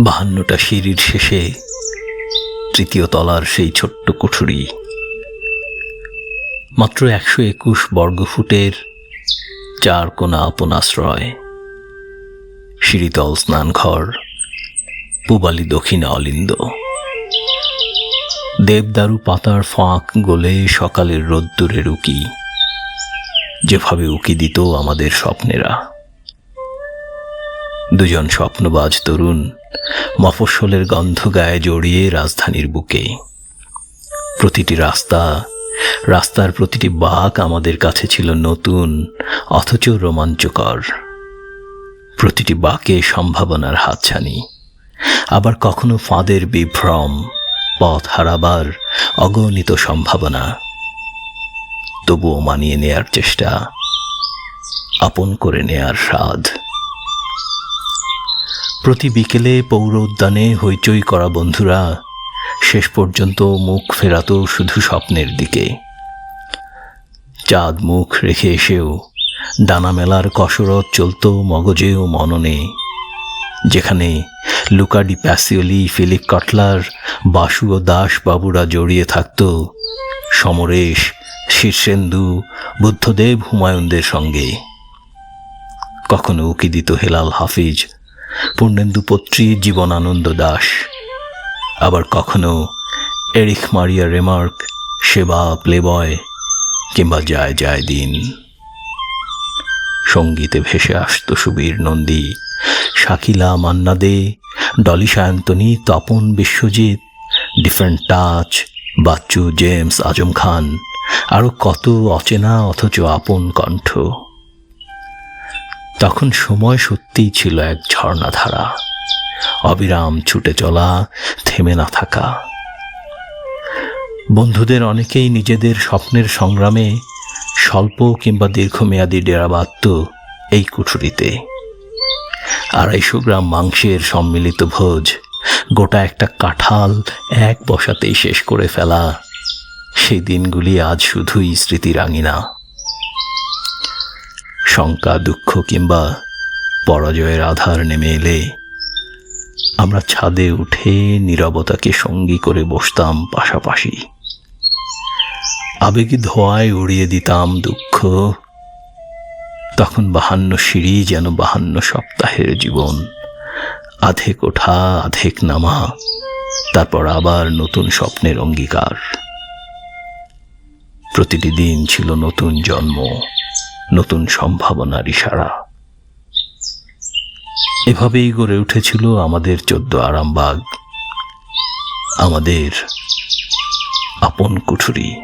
বাহান্নটা সিঁড়ির শেষে তৃতীয় তলার সেই ছোট্ট কুঠুরি। মাত্র একশো একুশ বর্গফুটের চার কোনা আপন আশ্রয়। সিঁড়িতল স্নানঘর, পুবালি দক্ষিণে অলিন্দ। দেবদারু পাতার ফাঁক গলে সকালের রোদ্দুরে উকি যেভাবে উকি দিত আমাদের স্বপ্নেরা। দুজন স্বপ্নবাজ তরুণ মফস্বলের গন্ধ গায়ে জড়িয়ে রাজধানীর বুকে। প্রতিটি রাস্তা, রাস্তার প্রতিটি বাঁক আমাদের কাছে ছিল নতুন, অথচ রোমাঞ্চকর। প্রতিটি বাঁকে সম্ভাবনার হাতছানি। আবার কখনো ফাঁদের বিভ্রম, পথ হারাবার অগণিত সম্ভাবনা। তবুও মানিয়ে নেয়ার চেষ্টা, আপন করে নেয়ার স্বাদ। প্রতি বিকেলে পৌর উদ্যানে হইচই করা বন্ধুরা, শেষ পর্যন্ত মুখ ফেরাতো শুধু স্বপ্নের দিকে। চাঁদ মুখ রেখে এসেও ডানা মেলার কসরত চলত মগজে ও মননে, যেখানে Luca di Pacioli, Philip Kotler, Basu ও দাস বাবুরা জড়িয়ে থাকত সমরেশ, শীর্ষেন্দু, বুদ্ধদেব হুমায়ুনদের সঙ্গে। কখনো উকি দিত হেলাল হাফিজ পূর্ণেন্দু পত্রী জীবনানন্দ দাস। আবার কখনো এরিক মারিয়া রেমার্ক, সেবা প্লেবয়, কিংবা যায় যায় দিন। সঙ্গীতে ভেসে আসত Subir Nandi, Shakila Manna Dey Dolly Sayantani, Tapan Biswajit, different touch, Bachchu James Azam Khan আরও কত অচেনা অথচ আপন কণ্ঠ। তখন সময় সত্যিই ছিল এক ঝর্ণাধারা। অবিরাম ছুটে চলা, থেমে না থাকা। বন্ধুদের অনেকেই নিজেদের স্বপ্নের সংগ্রামে স্বল্প কিংবা দীর্ঘমেয়াদী ডেরা বাঁধত এই কুঠুরিতে। আড়াইশো গ্রাম মাংসের সম্মিলিত ভোজ, গোটা একটা কাঁঠাল এক বসাতেই শেষ করে ফেলা, সেই দিনগুলি আজ শুধুই স্মৃতিরাঙিনা শঙ্কা, দুঃখ কিংবা পরাজয়ের আধার নেমে এলে আমরা ছাদে উঠে নীরবতাকে সঙ্গী করে বসতাম পাশাপাশি। আবেগে ধোয়ায় উড়িয়ে দিতাম দুঃখ। তখন বাহান্ন সিঁড়ি যেন বাহান্ন সপ্তাহের জীবন। আধেক ওঠা, আধেক নামা, তারপর আবার নতুন স্বপ্নের অঙ্গীকার। প্রতিটি দিন ছিল নতুন জন্ম। নতুন সম্ভাবনার ইশারা। এভাবেই গড়ে উঠেছিল আমাদের চোদ্দ আরামবাগ আমাদের আপন কুঠুরি।